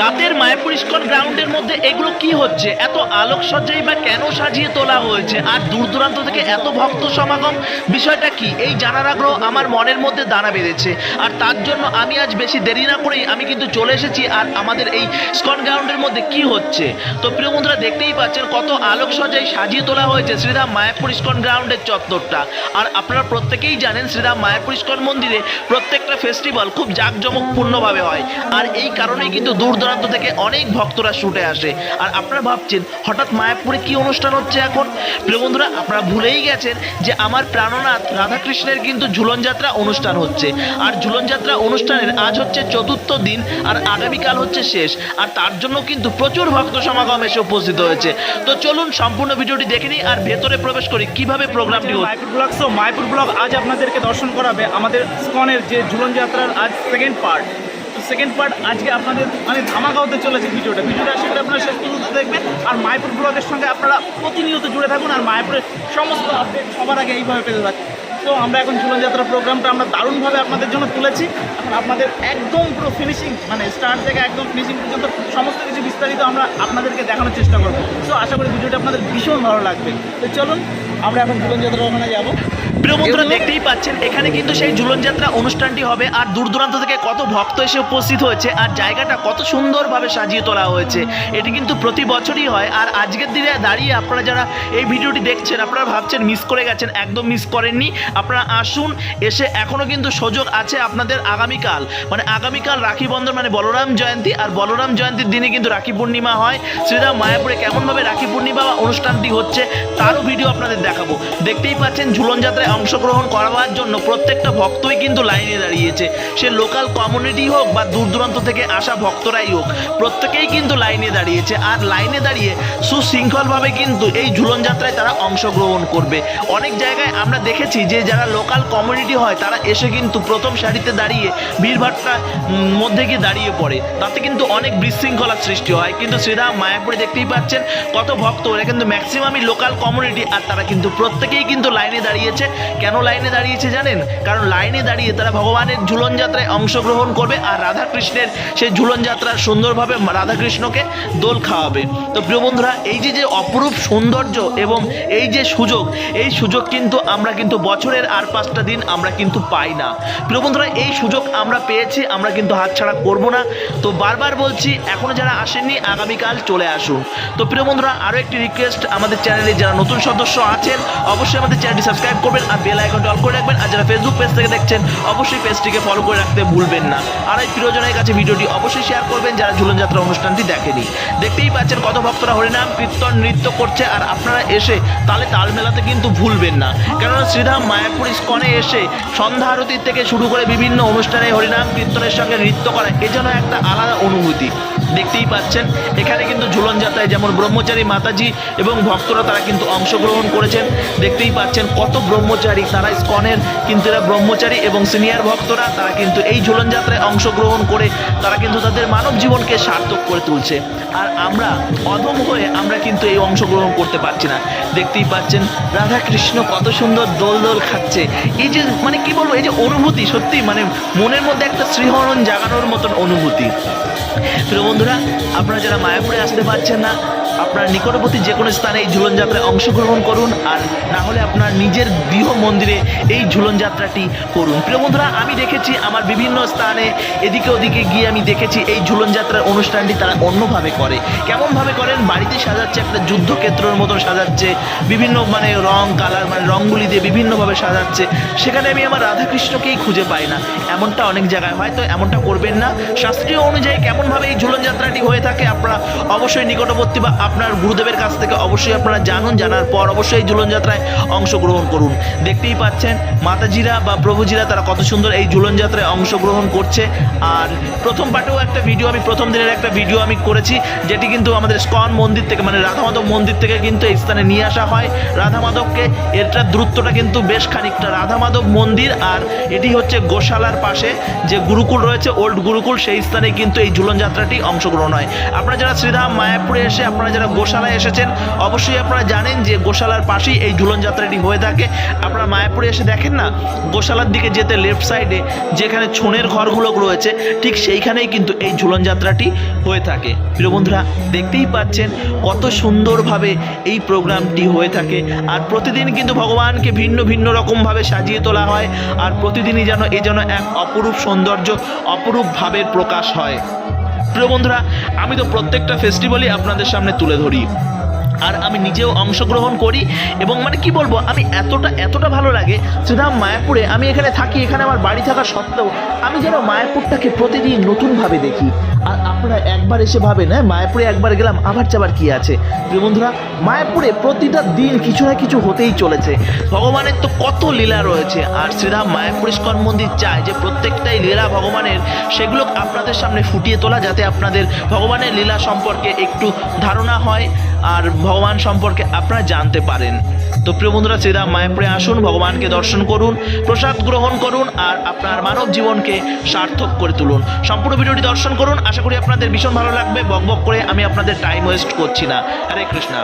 রাতের মায়াপুর ইস্কন গ্রাউন্ডের মধ্যে এগুলো কি হচ্ছে? এত আলোকসজ্জাই বা কেন সাজিয়ে তোলা হয়েছে? আর দূর দূরান্ত থেকে এত ভক্ত সমাগম, বিষয়টা কি? এই জানার আগ্রহ আমার মনের মধ্যে দানা বেঁধেছে। আর তার জন্য আমি আজ বেশি দেরি না করেই আমি কিন্তু চলে এসেছি। আর আমাদের এই স্কন গ্রাউন্ডের মধ্যে কি হচ্ছে? তো প্রিয় বন্ধুরা, দেখতেই পাচ্ছেন কত আলোকসজ্জায় সাজিয়ে তোলা হয়েছে শ্রীরাম মায়াপুর ইস্কন গ্রাউন্ডের চত্বরটা। আর আপনারা প্রত্যেকেই জানেন শ্রীরাম মায়াপুর ইস্কন মন্দিরে প্রত্যেকটা ফেস্টিভ্যাল খুব জাঁকজমকপূর্ণভাবে হয়। আর এই কারণেই কিন্তু দূর দূরান্ত থেকে অনেক ভক্তরা ছুটে আসে। আর আপনারা ভাবছেন, হঠাৎ মায়াপুরে কি অনুষ্ঠান হচ্ছে এখন? প্রিয় বন্ধুরা, আপনারা ভুলেই গেছেন যে আমার প্রাণনাথ রাধাকৃষ্ণের কিন্তু ঝুলন যাত্রা অনুষ্ঠান হচ্ছে। আর ঝুলন যাত্রা অনুষ্ঠানের আজ হচ্ছে চতুর্থ দিন, আর আগামীকাল হচ্ছে শেষ। আর তার জন্য কিন্তু প্রচুর ভক্ত সমাগম এসে উপস্থিত হয়েছে। তো চলুন সম্পূর্ণ ভিডিওটি দেখে নিই আর ভেতরে প্রবেশ করি কীভাবে প্রোগ্রামটি Mayapur blog so Mayapur blog আজ আপনাদেরকে দর্শন করাবে আমাদের স্কনের যে ঝুলন যাত্রার আজ সেকেন্ড পার্ট সেকেন্ড পার্ট আজকে আপনাদের মানে ধামাকা হতে চলেছে ভিডিওটা। ভিডিওটা আসলে আপনারা শেষ পর্যন্ত দেখবেন। আর মায়াপুর ব্লগের সঙ্গে আপনারা প্রতিনিয়ত জুড়ে থাকুন আর মায়াপুরের সমস্ত আপডেট সবার আগে এইভাবে পেতে থাকুন। তো আমরা এখন ঝুলন যাত্রা প্রোগ্রামটা আমরা দারুণভাবে আপনাদের জন্য তুলেছি। এখন আপনাদের একদম পুরো ফিনিশিং মানে স্টার্ট থেকে একদম ফিনিশিং পর্যন্ত সমস্ত কিছু বিস্তারিত আমরা আপনাদেরকে দেখানোর চেষ্টা করব। তো আশা করি ভিডিওটা আপনাদের ভীষণ ভালো লাগবে। তো চলুন, আমরা এখন ঝুলন যাত্রা ওখানে যাব। প্রিয় দেখতেই পাচ্ছেন, এখানে কিন্তু সেই ঝুলন যাত্রা অনুষ্ঠানটি হবে। আর দূর দূরান্ত থেকে কত ভক্ত এসে উপস্থিত হয়েছে, আর জায়গাটা কত সুন্দরভাবে সাজিয়ে তোলা হয়েছে, এটি কিন্তু প্রতি বছরই হয়। আর আজকের দিনে দাঁড়িয়ে আপনারা যারা এই ভিডিওটি দেখছেন, আপনারা ভাবছেন মিস করে গেছেন, একদম মিস করেননি। আপনারা আসুন, এসে এখনও কিন্তু সুযোগ আছে আপনাদের আগামীকাল। মানে আগামীকাল রাখি বন্ধন মানে বলরাম জয়ন্তী, আর বলরাম জয়ন্তীর দিনে কিন্তু রাখি পূর্ণিমা হয়। শ্রীরাম মায়াপুরে কেমনভাবে রাখি পূর্ণিমা বা অনুষ্ঠানটি হচ্ছে, তারও ভিডিও আপনাদের দেখাবো। দেখতেই পাচ্ছেন ঝুলন যাত্রায় অংশগ্রহণ করাবার জন্য প্রত্যেকটা ভক্তই কিন্তু লাইনে দাঁড়িয়েছে। সে লোকাল কমিউনিটি হোক বা দূর দূরান্ত থেকে আসা ভক্তরাই হোক, প্রত্যেকেই কিন্তু লাইনে দাঁড়িয়েছে। আর লাইনে দাঁড়িয়ে সুশৃঙ্খলভাবে কিন্তু এই ঝুলন যাত্রায় তারা অংশগ্রহণ করবে। অনেক জায়গায় আমরা দেখেছি যে যারা লোকাল কমিউনিটি হয়, তারা এসে কিন্তু প্রথম সারিতে দাঁড়িয়ে ভিড়ভাট্টার মধ্যে গিয়ে দাঁড়িয়ে পড়ে। তাতে কিন্তু অনেক বিশৃঙ্খলার সৃষ্টি হয়। কিন্তু শ্রীরাম মায়াপুরে দেখতেই পাচ্ছেন কত ভক্ত। এরা কিন্তু ম্যাক্সিমামই লোকাল কমিউনিটি আর তারা কিন্তু প্রত্যেকেই কিন্তু লাইনে দাঁড়িয়েছে। কেন লাইনে দাঁড়িয়েছে জানেন? কারণ লাইনে দাঁড়িয়ে তারা ভগবানের ঝুলন যাত্রায় অংশগ্রহণ করবে আর রাধাকৃষ্ণের সেই ঝুলন যাত্রার সুন্দরভাবে রাধাকৃষ্ণকে দোল খাওয়াবে। তো প্রিয় বন্ধুরা, এই যে যে অপরূপ সৌন্দর্য এবং এই যে সুযোগ, এই সুযোগ কিন্তু আমরা কিন্তু বছরের আর পাঁচটা দিন আমরা কিন্তু পাই না। প্রিয় বন্ধুরা, এই সুযোগ আমরা পেয়েছি, আমরা কিন্তু হাতছাড়া করব না। তো বারবার বলছি এখনও যারা আসেননি, আগামীকাল চলে আসুন। তো প্রিয় বন্ধুরা আরও একটি রিকোয়েস্ট আমাদের চ্যানেলে যারা নতুন সদস্য আছেন, অবশ্যই আমাদের চ্যানেলটি সাবস্ক্রাইব করবেন। আর বেল আইকনটি অল করে রাখবেন। আর যারা ফেসবুক পেজ থেকে দেখছেন, অবশ্যই পেজটিকে ফলো করে রাখতে ভুলবেন না। আর এই প্রিয়জনের কাছে ভিডিওটি অবশ্যই শেয়ার করবেন যারা ঝুলন যাত্রা অনুষ্ঠানটি দেখেনি। দেখতেই পাচ্ছেন কত ভক্তরা হরিনাম, কীর্তন, নৃত্য করছে। আর আপনারা এসে তালে তাল মেলাতে কিন্তু ভুলবেন না। কেননা শ্রীধাম মায়াপুর ইস্কনে এসে সন্ধ্যা আরতির থেকে শুরু করে বিভিন্ন অনুষ্ঠানে হরিনাম, কীর্তনের সঙ্গে নৃত্য করা, এ যেন একটা আলাদা অনুভূতি। দেখতেই পাচ্ছেন। এখানে কিন্তু ঝুলন যাত্রায় যেমন ব্রহ্মচারী মাতাজি এবং ভক্তরা তারা কিন্তু অংশগ্রহণ করেছেন। দেখতেই পাচ্ছেন কত ব্রহ্মচারী, তারা স্কনের কিন্তু এরা ব্রহ্মচারী এবং সিনিয়র ভক্তরা তারা কিন্তু এই ঝুলন যাত্রায় অংশগ্রহণ করে তারা কিন্তু তাদের মানব জীবনকে সার্থক করে তুলছে। আর আমরা অধম হয়ে আমরা কিন্তু এই অংশগ্রহণ করতে পারছি না। দেখতেই পাচ্ছেন রাধা কৃষ্ণ কত সুন্দর দোল দোল খাচ্ছে। এই যে মানে কি বলব, এই যে অনুভূতি সত্যি মানে মনের মধ্যে একটা শ্রীহরণ জাগানোর মতন অনুভূতি। প্রিয় বন্ধুরা আপনারা যারা মায়াপুরে আসতে পারছেন না আপনার নিকটবর্তী যে কোনো স্থানে এই ঝুলন যাত্রায় অংশগ্রহণ করুন আর না হলে আপনার নিজের গৃহ মন্দিরে এই ঝুলন যাত্রাটি করুন। প্রিয় বন্ধুরা, আমি দেখেছি আমার বিভিন্ন স্থানে এদিকে ওদিকে গিয়ে আমি দেখেছি এই ঝুলন যাত্রার অনুষ্ঠানটি তারা অন্যভাবে করে। কেমনভাবে করেন? বাড়িতে সাজাচ্ছে একটা যুদ্ধক্ষেত্রের মতন সাজাচ্ছে, বিভিন্ন মানে রং, কালার মানে রঙগুলি দিয়ে বিভিন্নভাবে সাজাচ্ছে। সেখানে আমি আমার রাধাকৃষ্ণকেই খুঁজে পাই না। এমনটা অনেক জায়গায় হয়তো এমনটা করবেন না। শাস্ত্রীয় অনুযায়ী কেমনভাবে এই ঝুলন যাত্রাটি হয়ে থাকে, আপনারা অবশ্যই নিকটবর্তী বা আপনার গুরুদেবের কাছ থেকে অবশ্যই আপনারা জানুন, জানার পর অবশ্যই এই ঝুলন যাত্রায় অংশগ্রহণ করুন। দেখতেই পাচ্ছেন, মাতাজিরা বা প্রভুজিরা তারা কত সুন্দর এই ঝুলন যাত্রায় অংশগ্রহণ করছে। আর প্রথম পার্টেও একটা ভিডিও আমি প্রথম দিনের একটা ভিডিও আমি করেছি, যেটি কিন্তু আমাদের স্কন মন্দির থেকে মানে রাধা মাধব মন্দির থেকে কিন্তু এই স্থানে নিয়ে আসা হয়। রাধা মাধবকে এটার দূরত্বটা কিন্তু বেশ খানিকটা। রাধা মাধব মন্দির আর এটি হচ্ছে গোশালার পাশে যে গুরুকুল রয়েছে, ওল্ড গুরুকুল, সেই স্থানে কিন্তু এই ঝুলন যাত্রাটি অংশগ্রহণ হয়। আপনারা যারা শ্রীধাম, মায়াপুরে এসে আপনারা যারা গোশালায় এসেছেন, অবশ্যই আপনারা জানেন যে গোশালার পাশেই এই ঝুলন যাত্রাটি হয়ে থাকে। আপনারা মায়াপুরে এসে দেখেন না? গোশালার দিকে যেতে লেফট সাইডে যেখানে ছোনের ঘরগুলো রয়েছে, ঠিক সেইখানেই কিন্তু এই ঝুলন যাত্রাটি হয়ে থাকে। প্রিয় বন্ধুরা, দেখতেই পাচ্ছেন কত সুন্দরভাবে এই প্রোগ্রামটি হয়ে থাকে। আর প্রতিদিন কিন্তু ভগবানকে ভিন্ন ভিন্ন রকমভাবে সাজিয়ে তোলা হয়, আর প্রতিদিনই যেন এ যেন এক অপরূপ সৌন্দর্য, অপরূপ ভাবের প্রকাশ হয়। প্রিয় বন্ধুরা, আমি তো প্রত্যেকটা ফেস্টিভ্যালই আপনাদের সামনে তুলে ধরি। আর আমি নিজেও অংশগ্রহণ করি এবং মানে কি বলব, আমি এতটা এতটা ভালো লাগে শ্রীরাম মায়াপুরে আমি এখানে থাকি, এখানে আমার বাড়ি থাকা সত্ত্বেও আমি যেন মায়াপুরটাকে প্রতিদিন নতুনভাবে দেখি। আর আপনারা একবার এসে ভাবেন হ্যাঁ মায়াপুরে একবার গেলাম, আবার যাবার কি আছে? প্রিয় বন্ধুরা, মায়াপুরে প্রতিটা দিন কিছু না কিছু হতেই চলেছে। ভগবানের তো কত লীলা রয়েছে। আর শ্রীরাম মায়াপুর ইস্কন মন্দির চায় যে প্রত্যেকটাই লীলা ভগবানের, সেগুলো আপনাদের সামনে ফুটিয়ে তোলা যাতে আপনাদের ভগবানের লীলা সম্পর্কে একটু ধারণা হয় আর ভগবান সম্পর্কে আপনারা জানতে পারেন। তো প্রিয় বন্ধুরা, শ্রীরাম মায়াপুরে আসুন, ভগবানকে দর্শন করুন, প্রসাদ গ্রহণ করুন, আর আপনার মানব জীবনকে সার্থক করে তুলুন। সম্পূর্ণ ভিডিওটি দর্শন করুন আশা করি আপনাদের ভীষণ ভালো লাগবে। বক বক করে আমি আপনাদের টাইম ওয়েস্ট করছি না। হরে কৃষ্ণা।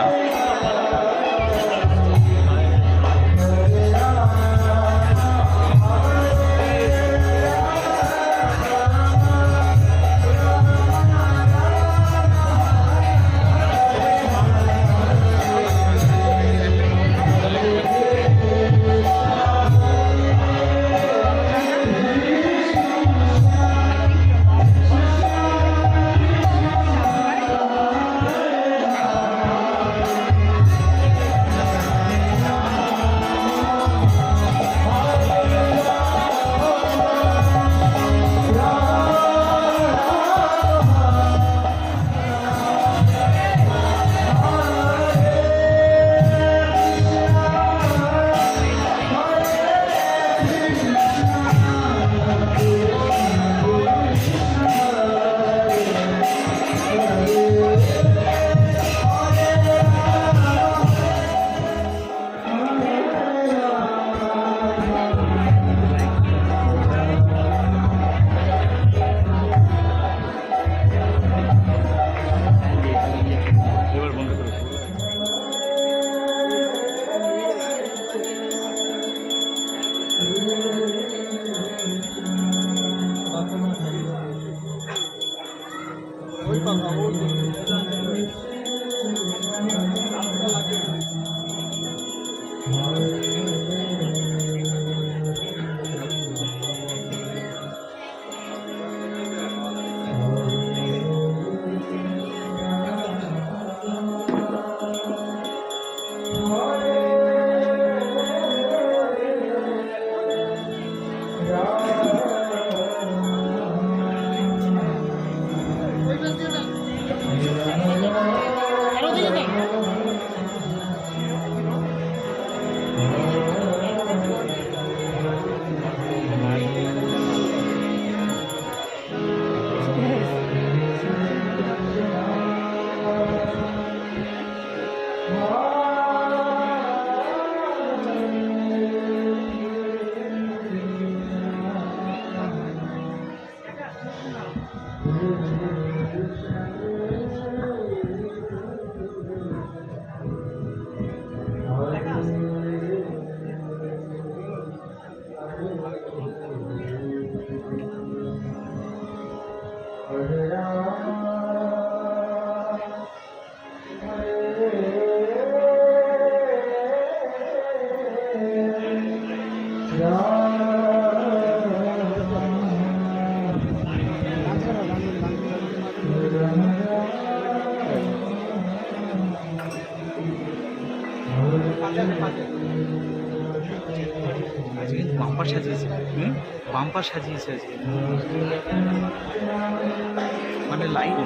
Thank you. আজকে বাম্পার সাজিয়েছে। হুম? বাম্পার সাজিয়েছে আজকে। মানে লাইট